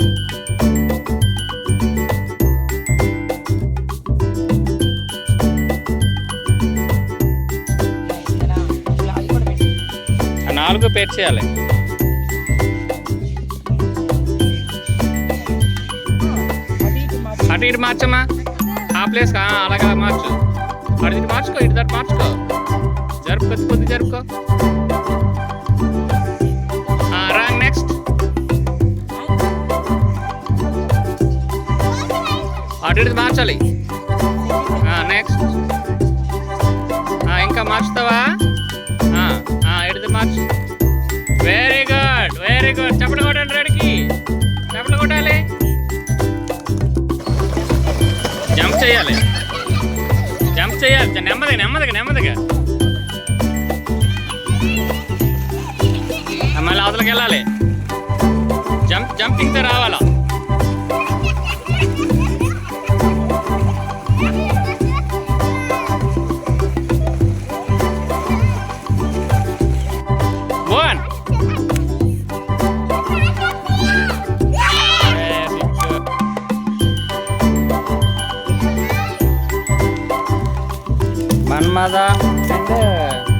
నాలుగు నాలుగు పేర్చేయాలి అటు ఇటు మార్చమ్మా. ఆ ప్లేస్ అలాగే మార్చు. అటు ఇటు మార్చుకో ఇటు దాటి మార్చుకో. జరుపు కొద్ది కొద్ది జరుపుకో. అటు ఇటు మార్చాలి నెక్స్ట్ ఇంకా మార్చుతావా? ఎడిది మార్చు. వెరీ గుడ్ వెరీ గుడ్ చప్పట్లు కొట్టండి రెడీకి చప్పట్లు కొట్టాలి. జంప్ చేయాలి. జంప్ చేయాలి. నెమ్మదిగా నెమ్మదిగా నెమ్మదిగా. మళ్ళీ అవతలకి వెళ్ళాలి. జంప్ జంపింగ్తో రావాలా? 만마다. 샌들